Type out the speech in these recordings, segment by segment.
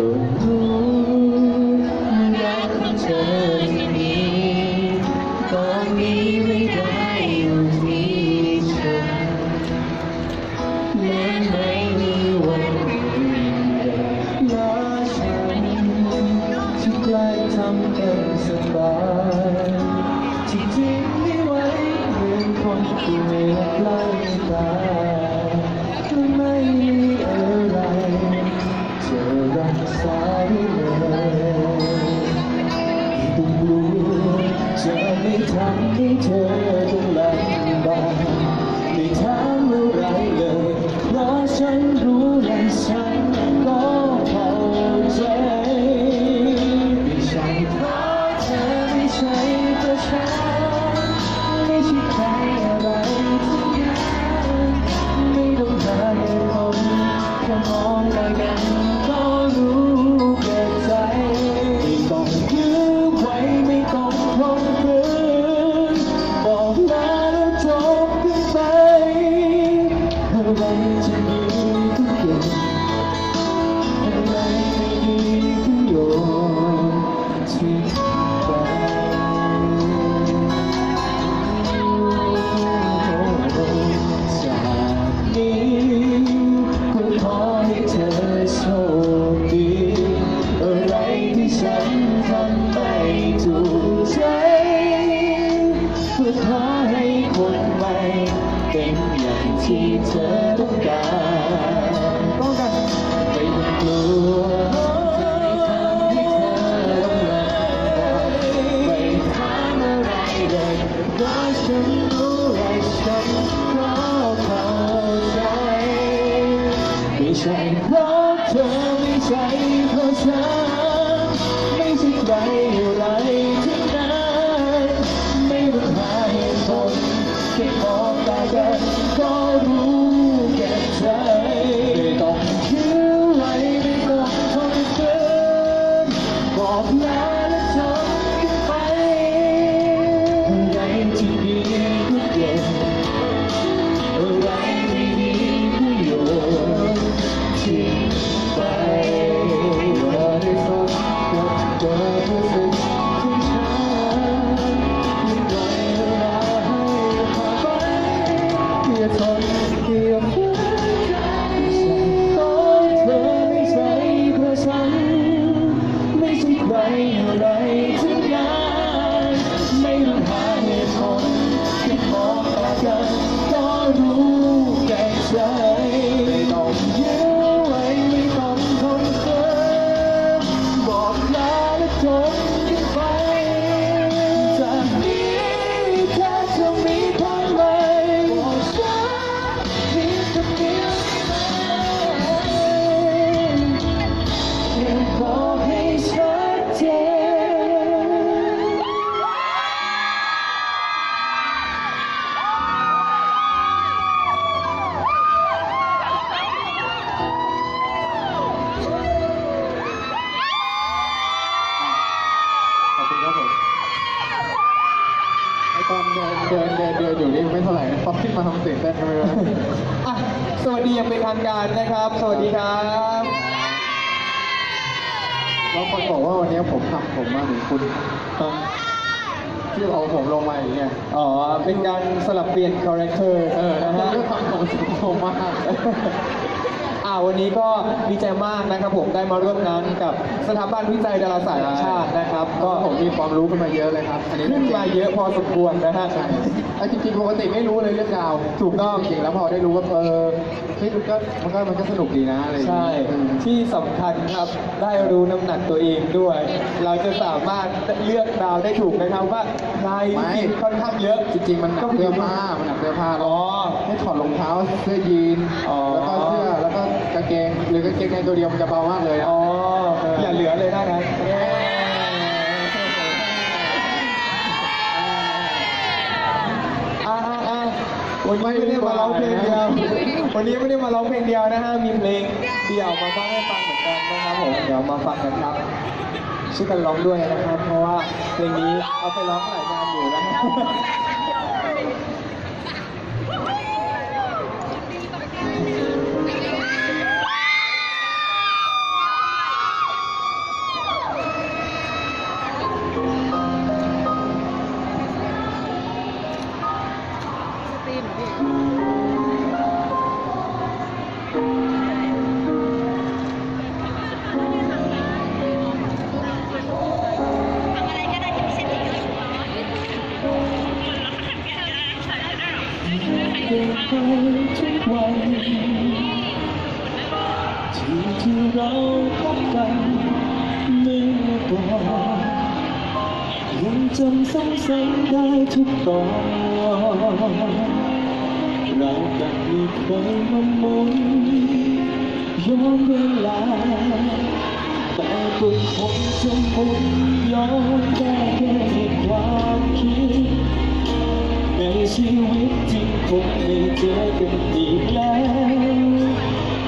ก็ บ ที่เอาผมลงมาอย่างเงี้ยอ๋อ เป็นการสลับเปลี่ยนคาแรคเตอร์เออนะแล้วฮะก็ทำผมสุดโทมมากอ่าวันนี้ก็ดีใจมากนะครับผมได้มาร่วมงานกับสถาบันวิจัยดาราศาสตร์แห่งชาตินะครับ ก็ก็ผมมีความรู้ขึ้นมาเยอะเลยครับอันนี้ขึ้นมาเยอะพอสมควรนะฮะใช่เอาจริงๆปกติไม่รู้เลยเรื่องดาวถูกต้องจริงๆแล้วพอได้รู้ว่าเออ เฮ้ยมันก็มันก็มันก็สนุกดีนะอะไรอย่างใช่เงี้ยอืม ที่สำคัญครับได้รู้น้ำหนักตัวเองด้วย เราจะสามารถเลือกดาวได้ถูกนะครับว่าใครที่ค่อนข้างเยอะ จริงๆมันหนักเสื้อผ้ามันหนักเสื้อผ้าอ๋อให้ถอดรองเท้าเสื้อยีนอ๋อ แล้วก็เสื้อแล้วก็กางเกงหรือกางเกงในตัวเดียวมันจะเบามากเลยนะ อ๋ออย่าเหลือเลยนะนะอ่าอ่าอ่า วันนี้ไม่ได้มาร้องเพลงเดียว วันนี้ไม่ได้มาร้องเพลงเดียวนะฮะ มีเพลงเดี่ยวมาฟังให้ฟังเหมือนกันนะครับผม เดี๋ยวมาฟังกันครับ ช่วยกันร้องด้วยนะครับ เพราะว่าเพลงนี้เอาไปร้องหลายงานอยู่นะ เธอดไปทุกวันที่ที่เราพบกันเมื่อก่อนยังจำซ้ำเส้นได้ทุกตอนเรากับมีใครมามุนย้อนเวลาแต่ก็คงจะมุนย้อนแก้แค่ความคิด ในชีวิตจริงคงไม่เจอกันอีกแล้ว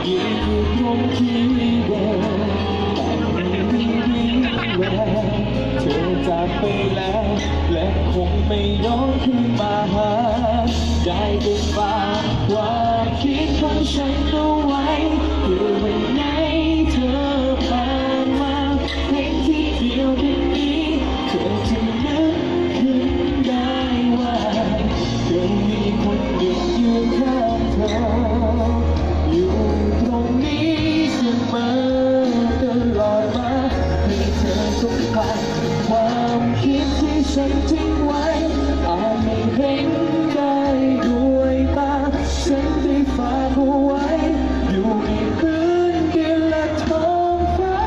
ยืนอยู่ตรงที่เดิมแต่ไม่มีวี่แววเธอจากไปแล้ว และคงไม่ย้อนคืนมาหาได้แต่ฝากความคิดของฉันเอาไว้เพื่อวันไห ฉันทิ้งไว้อาจไม่เห็นได้ด้วยตาฉันได้ฝากเอาไว้ อยู่ในพื้นดินและท้องฟ้า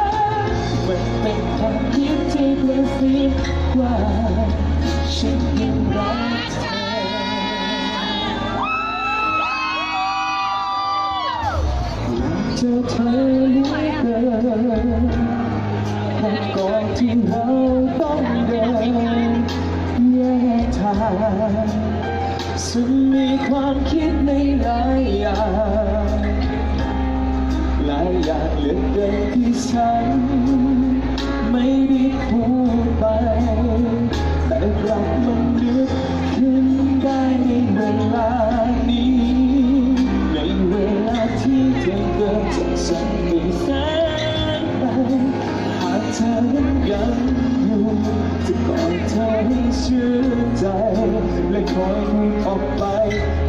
มันเป็นความคิดที่กระซิบว่าฉันยังรักเธอเจอเธอเหลือเกินพบก่อนที่เราต้องเดิน กทางฉันมีความคิดในหลายอย่างหลายอย่างเหลือเกินที่ฉันไม่ได้พูดไป แต่กลับมันนึกขึ้นได้ในเวลานี้ ในเวลาที่เธอเดินจากฉันไปแสนไกลหากเธอยัง จะกอดเธอให้ชื่นใจ และคอยพูดออกไป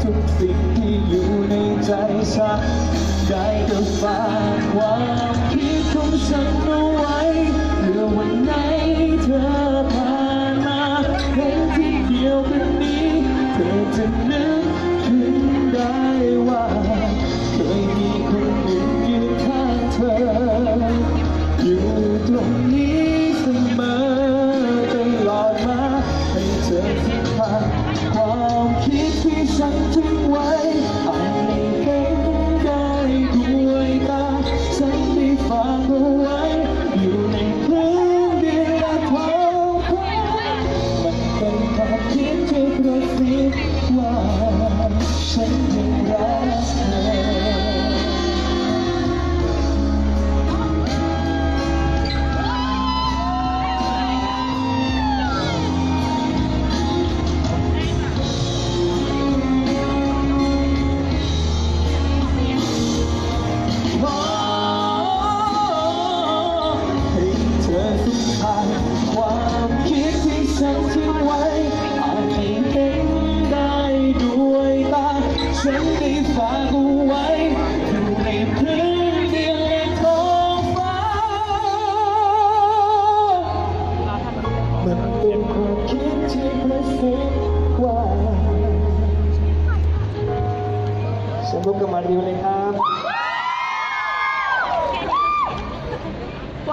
ทุกสิ่งที่อยู่ในใจฉันได้แต่ฝากความคิดของฉันเ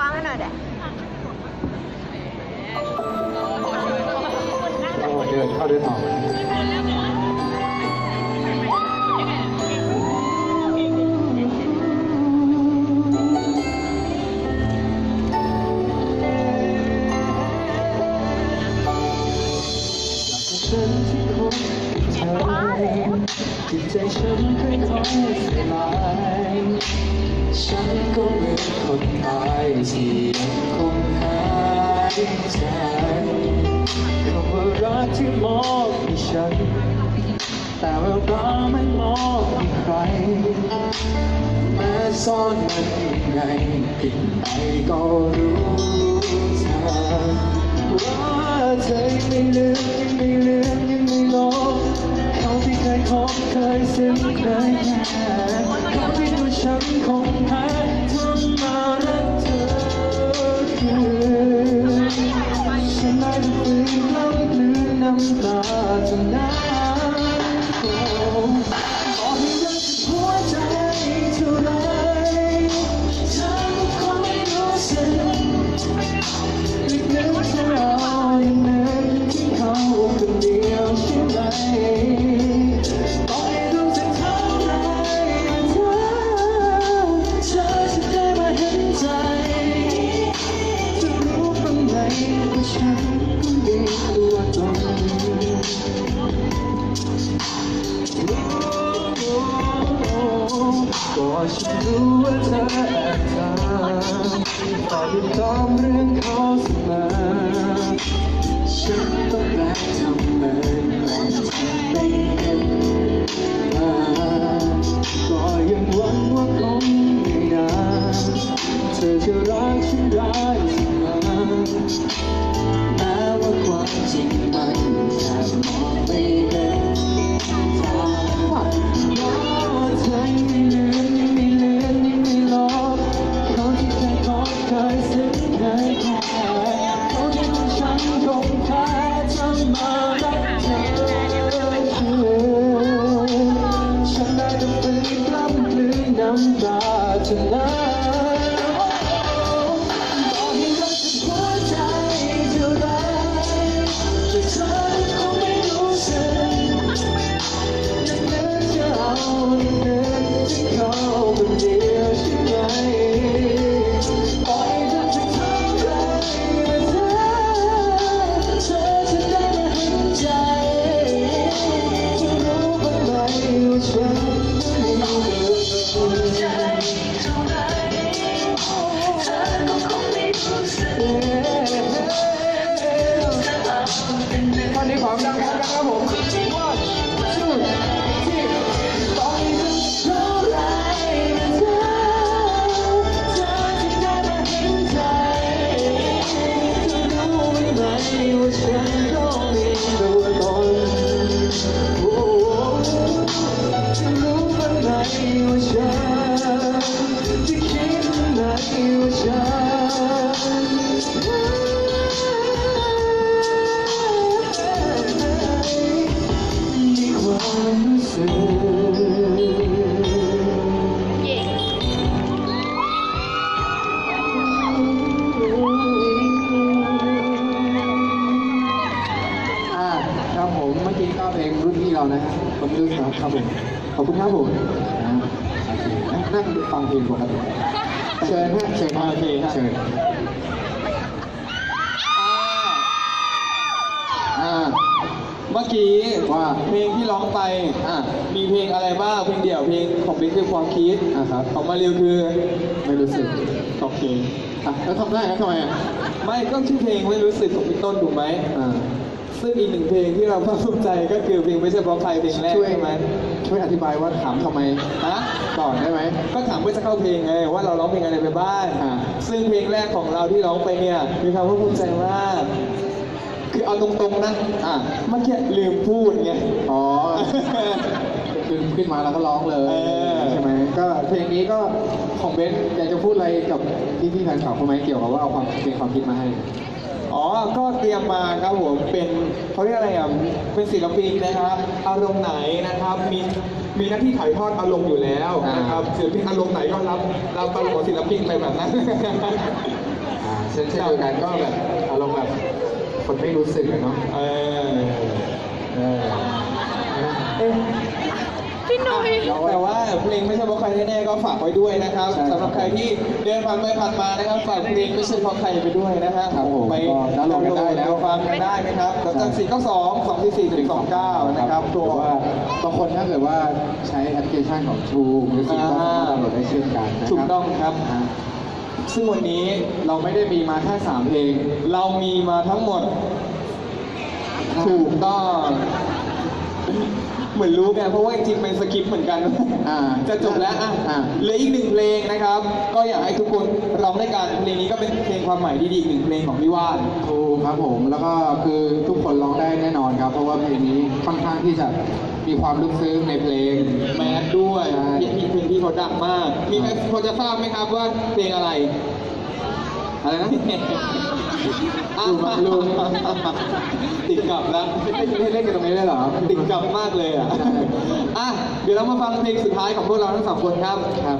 างให้หน่อยเด็โอ้เดินเข้าเดินออก แม้ซ่อนมัน เองตัวตนก็ฉันรู้ว่าเธอแอบตามตอบตามเรื่องเขาเสมอฉันต้องแบกทำไมไม่เห็ก็ยังหวังว่าคงไม่นานเธอจะรักฉันได้เสมอ ว่าควา ฮะผมดูครับครับผมขอบคุณครับผมอ่าโอเคนั่งฟังเพลงปกติเชิญฮะเชิญฮะโอเคฮะเชิญอ่าเมื่อกี้ว่าเพลงที่ร้องไปอ่ามีเพลงอะไรบ้างเพลงเดี่ยวเพลงของบิ๊กคือความคิดอ่าครับของมาเรียวคือไม่รู้สึกโอเคอะแล้วทำได้นะทำไมอะไม่ก็ชื่อเพลงไม่รู้สึกของพี่ต้นถูกไหมอ่า ซึ่งอีกหนึ่งเพลงที่เราภาคภูมิใจก็คือเพลงไม่ใช่เพราะใครเพลงแรกช่วยใช่ไหมช่วยอธิบายว่าถามทำไมฮะก่อนได้ไหมก็ถามเพื่อจะเข้าเพลงไงว่าเราร้องเพลงอะไรไปบ้างอ่า ซึ่งเพลงแรกของเราที่ร้องไปเนี่ยมีความภาคภูมิใจมาก คือเอาตรงๆนะอ่าเมื่อกี้ลืมพูดไง อ๋อขึ้นขึ้นมาแล้วก็ร้องเลยเออ ใช่ไหมก็เพลงนี้ก็ของเบนซ์อยากจะพูดอะไรกับพี่พี่ๆแฟนคลับเขาไหมเกี่ยวกับว่าเอาความเป็นความคิดมาให้ อ๋อ ก็เตรียมมาครับผม เป็นเขาเรียกอะไรอะ เป็นศิลปินนะครับอารมณ์ไหนนะครับ มี มีหน้าที่ถ่ายทอดอารมณ์อยู่แล้วนะครับ ศิลปินอารมณ์ไหนก็รับ รับอารมณ์ของศิลปินไปแบบนั้น อ่าเช่นเช่นเดียวกันก็แบบอารมณ์แบบคนไม่รู้สึกอะเนาะ เออ เออ เอ๊ะ พี่หนุ่ย แต่ว่าเพลงไม่ใช่เพราะใครแน่ๆก็ฝากไว้ด้วยนะครับใช่ครับสำหรับใครที่เดินผ่านไปผ่านมานะครับฝากเพลงไม่ใช่เพราะใครไปด้วยนะฮะครับผมไปก็ดาวน์โหลดกันได้แล้ว ฟังกันได้นะครับแล้วก็สี่เก้าสองสองสี่สี่ถึงสองเก้านะครับหตัรืว อว่าบางคนถ้าเกิดว่าใช้แอปพลิเคชันของ True Music ก็สามารถดาวน์โหลดได้เช่นกันนะครับ ถูกต้องครับอ่าซึ่งวันนี้เราไม่ได้มีมาแค่สามเพลง เรามีมาทั้งหมด ถูกต้อง เหมือนรู้กันเพราะว่าจริงๆเป็นสคริปต์เหมือนกันอ่าจะจบแล้วอะอ่า เหลืออีกหนึ่งเพลงนะครับ ก็อยากให้ทุกคนร้องด้วยกันเพลงนี้ก็เป็นเพลงความหมายดีๆอีกหนึ่งเพลงของพี่ว่าน ถูกครับผมแล้วก็คือทุกคนร้องได้แน่นอนครับ เพราะว่าเพลงนี้ค่อนข้างที่จะมีความลึกซึ้งในเพลง แมสด้วยใช่เพลงเพลงที่เขาดังมาก มีใครพอจะทราบไหมครับว่าเพลงอะไร อะไรนะอะลูกมาลูกติดกลับแล้วไม่เล่นกันตรงนี้ได้เหรอ ติดกลับมากเลยอะใช่อะ เดี๋ยวเรามาฟังเพลงสุดท้ายของพวกเราทั้งสองคนครับครับ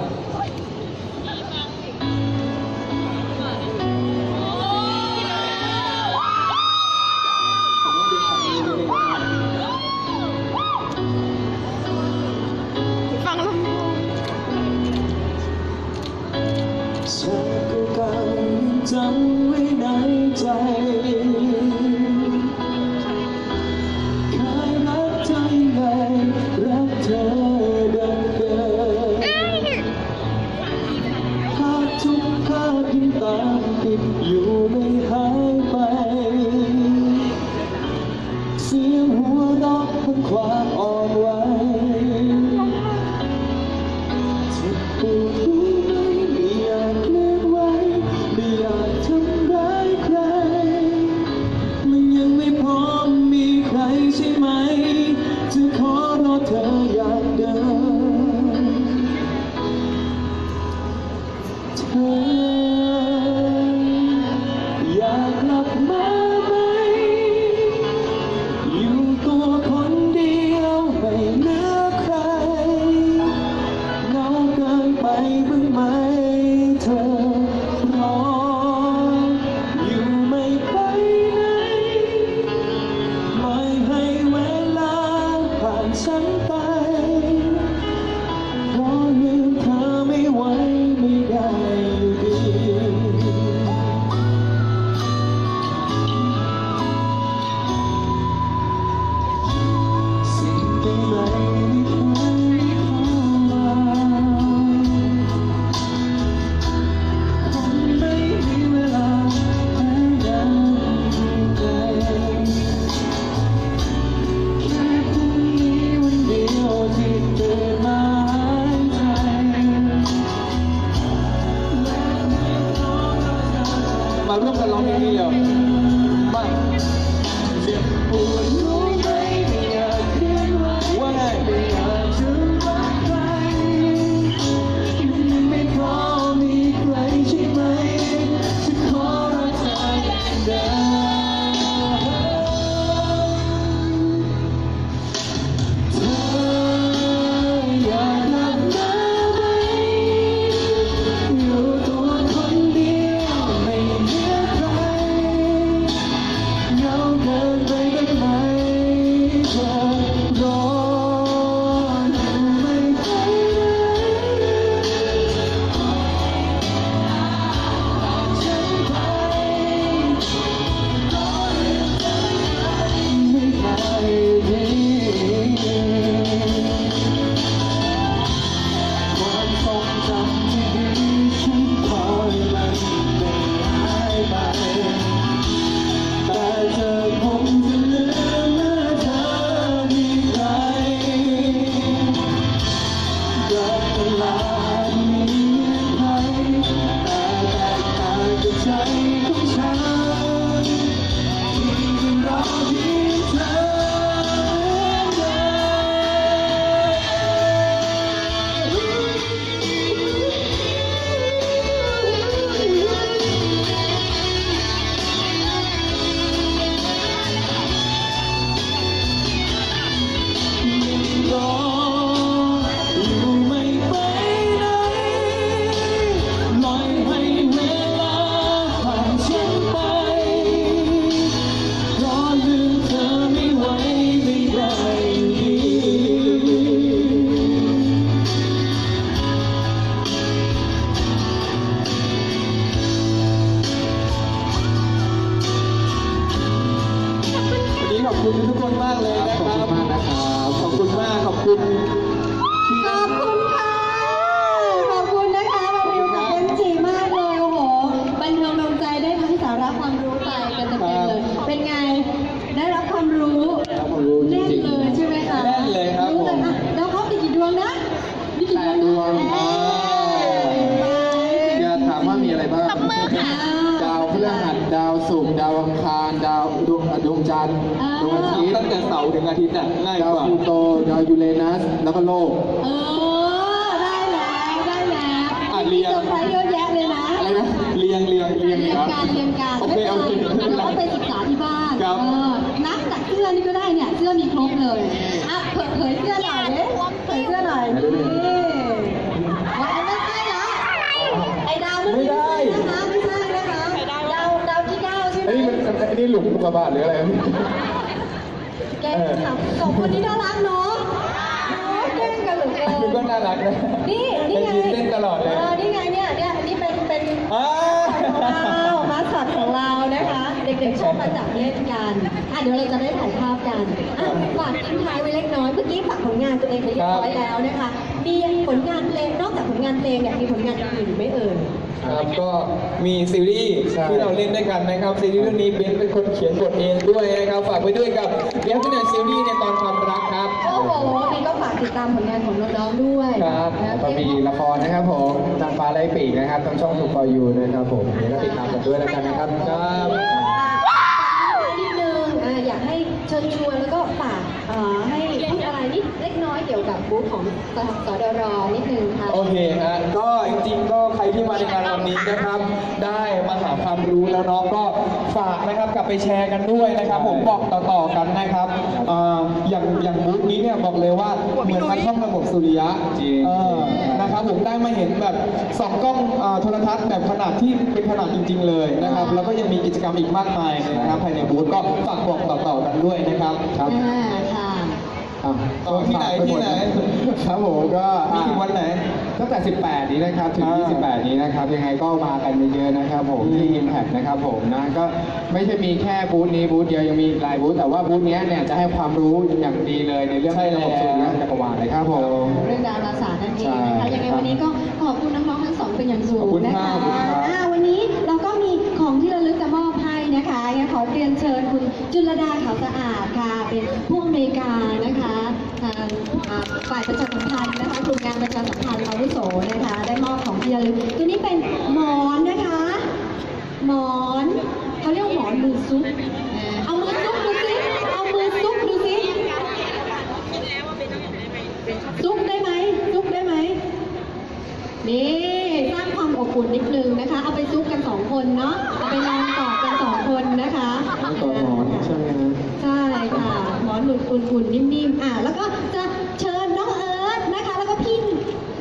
ดาวยูเรนัสแล้วก็โลก เออ ได้แล้วได้แล้วอะเรียงเซอร์ไพรส์เยอะแยะเลยนะ อะไรนะเรียงเรียงเรียงเรียนครับการเรียนการโอเคโอเคไม่เป็นไร เราไปศึกษาที่บ้านครับ เออนับจากเสื้อนี่ก็ได้เนี่ย เสื้อมีครบเลย อะเผยเผยเสื้อหน่อยดิเผยเสื้อหน่อยนี่ว่าไอ้ไม่ใช่นะไอ้ดาวไม่ได้นะคะไม่ใช่นะคะดาวดาวที่เก้าใช่ไหม อันนี้มันอันนี้หลุมอุกกาบาตหรืออะไรครับแกล้งค่ะสองคนนี้น่ารักเนา รักนะนี่นี่ไงไปยืนเต้นตลอดเลยเออนี่ไงเนี่ยเนี่ยอันนี้เป็นเป็นอ่า ของเรามาสคอตของเรานะคะ เด็กๆชอบมาจับเล่นกันอะเดี๋ยวเราจะได้ถ่ายภาพกันอะฝากทิ้งท้ายไว้เล็กน้อยเมื่อกี้ฝากผลงานตัวเองไปเรียบร้อยแล้วนะคะมีผลงานเพลงนอกจากผลงานเพลงเนี่ยมีผลงานอื่นไหม่เอ่ย ครับก็มีซีรีส์ใช่ ที่เราเล่นด้วยกันนะครับซีรีส์เรื่องนี้เบนซ์เป็นคนเขียนบทเองด้วยนะครับฝากไว้ด้วยกับเลี้ยงที่ไหนซีรีส์ในตอนความรักครับ โอ้โหมีก็ฝาก ติดตามผลงานของน้องๆด้วยครับนะก็มีละครนะครับผมนางฟ้าไร้ปีกนะครับทางช่องทูฟอยูนะครับผมเดี๋ยวก็ติดตามกันด้วยแล้วกันนะครับครับนิดนึงอะอยากให้เชิญชวนแล้วก็ฝากเอ่อให้พูดอะไรนิด เล็กน้อยเกี่ยวกับบูธของสสดรนิดนึงค่ะ โอเคฮะก็จริงๆก็ใครที่มาในงานวันนี้นะครับ ได้มาหาความรู้แล้วเนาะก็ฝากนะครับกลับไปแชร์กันด้วยนะครับ ผมบอกต่อๆกันนะครับเอ่ออย่างอย่างบูธนี้เนี่ยบอกเลยว่าเหมือนมาท่องระบบสุริยะจริง เออนะครับผมได้มาเห็นแบบสองกล้องเอ่อโทรทัศน์แบบขนาดที่เป็นขนาดจริง ๆ เลยนะครับ แล้วก็ยังมีกิจกรรมอีกมากมายนะครับภายในบูธก็ฝากบอกต่อๆกันด้วยนะครับครับ อ่าค่ะ อะเออที่ไหนที่ไหน ครับผมก็มีถึงวันไหน ตั้งแต่ 18 นี้นะครับ ถึง อ่า28 นี้นะครับ ยังไงก็มากันเยอะๆนะครับผม ที่ Impact นะครับผมนะ ก็ไม่ใช่มีแค่บูธนี้บูธเดียว ยังมีอีกหลายบูธ แต่ว่าบูธเนี้ยเนี่ย จะให้ความรู้อย่างดีเลยในเรื่องใช่ระบบสุริยะแล้วจักรวาลเลยครับผม เรื่องดาราศาสตร์นั่นเองนะคะ ใช่ยังไงวันนี้ก็ขอบคุณน้องๆทั้งสองเป็นอย่างสูขอบงคุณนะครัคะบขอบคุณครับ อ่าวันนี้เราก็มีของที่ระลึกจะมอบให้นะคะ งั้นขอเรียนเชิญคุณจุลดาขาวสะอาดค่ะ เป็นผู้อำนวยการนะคะทางฝ่ายประชาสัมพันธ์นะคะกลุ่มงานประชาสัมพันธ์อาวุโสนะคะ ได้มอบของที่ระลึกตัวนี้เป็นหมอนนะคะ หมอนเขาเรียกว่าหมอนมือซุปอ่าเอามือซุปดูสิเอามือซุปดูสิซุปได้ไหมซุปได้ไหมนี่สร้างความอบอุ่นนิดนึงนะคะ เอาไปซุปกันสองคนเนาะเอาไปนอนกอดกันสองคนนะคะ แล้วก็หมอนใช่ไหมฮะ ใช่ค่ะ หมอนอุ่นๆนิ่มๆอะแล้วก็จะเชิญน้องเอิร์ธนะคะ แล้วก็พี่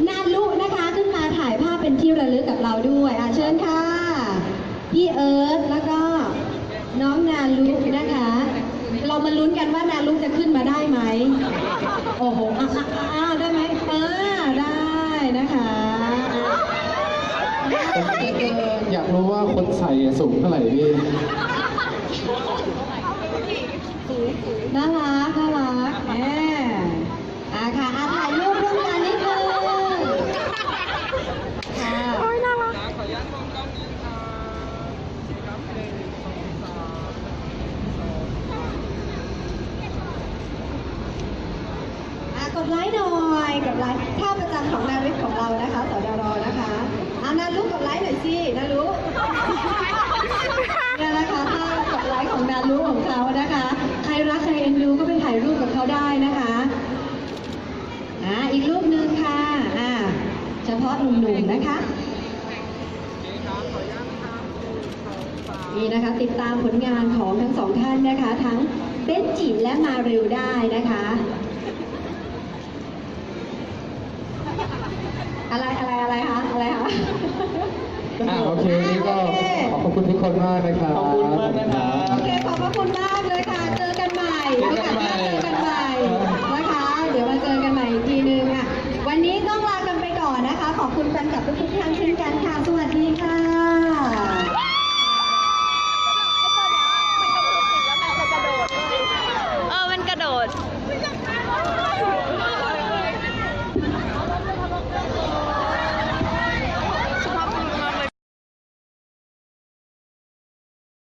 นาลุนะคะ ขึ้นมาถ่ายภาพเป็นที่ระลึกกับเราด้วยอะเชิญค่ะ พี่เอิร์ธแล้วก็น้องนาลุนะคะ เรามาลุ้นกันว่านาลุจะขึ้นมาได้ไหม โอ้โหอะอะอะอะได้ไหมอ่าได้นะคะ อยากรู้ว่าคนใส่สูงเท่าไหร่พี่น่ารักน่ารักแหมอะค่ะอะถ่ายรูปร่วมกันนิดนึงค่ะโอ้ยน่ารักอะกดไลค์หน่อยกดไลค์ท่าประจำของนาริกของเรานะคะสดรนะคะอะ นารุกกดไลค์หน่อยสินารุเนี่ยนะคะท่ากดไลค์ของนารุของเขานะคะ ใครรักใครเอ็นดูก็ไปถ่ายรูปกับเขาได้นะคะอะอีกรูปหนึ่งค่ะอะเฉพาะหนุ่มๆนะคะนี่นะคะติดตามผลงานของทั้งสองท่านนะคะ ทั้งเบนจิและมาเร็วได้นะคะ อะไรอะไรอะไรคะอะไรคะ อ่าโอเคนี่ก็ขอบคุณทุกคนมากนะครับขอบคุณมากนะครับ โอเคขอบคุณมากเลยค่ะ เจอกันใหม่โอกาสหน้เจอกันใหม่นะคะ เดี๋ยวมาเจอกันใหม่อีกทีนึงค่ะ วันนี้ต้องลากันไปก่อนนะคะ ขอบคุณแฟนกับทุกๆท่านเช่นกันค่ะ สวัสดีค่ะ